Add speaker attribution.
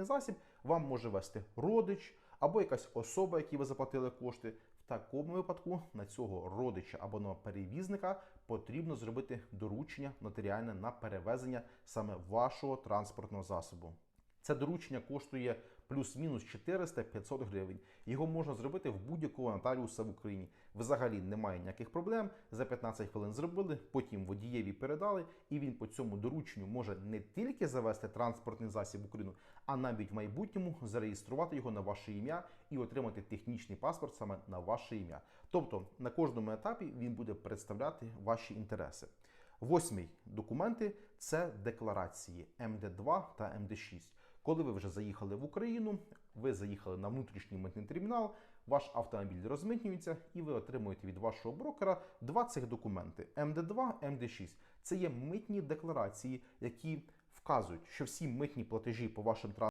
Speaker 1: транспортний засіб вам може вести родич або якась особа, якій ви заплатили кошти. В такому випадку на цього родича або на перевізника потрібно зробити доручення нотаріальне на перевезення саме вашого транспортного засобу. Це доручення коштує плюс-мінус 400-500 гривень. Його можна зробити в будь-якого нотаріуса в Україні. Взагалі немає ніяких проблем. За 15 хвилин зробили, потім водієві передали, і він по цьому дорученню може не тільки завести транспортний засіб в Україну, а навіть в майбутньому зареєструвати його на ваше ім'я і отримати технічний паспорт саме на ваше ім'я. Тобто на кожному етапі він буде представляти ваші інтереси. Восьмий документи це декларації МД2 та МД6. Коли ви вже заїхали в Україну, ви заїхали на внутрішній митний термінал, ваш автомобіль розмитнюється, і ви отримуєте від вашого брокера два цих документи: МД2, МД6. Це є митні декларації, які вказують, що всі митні платежі по вашим транспортним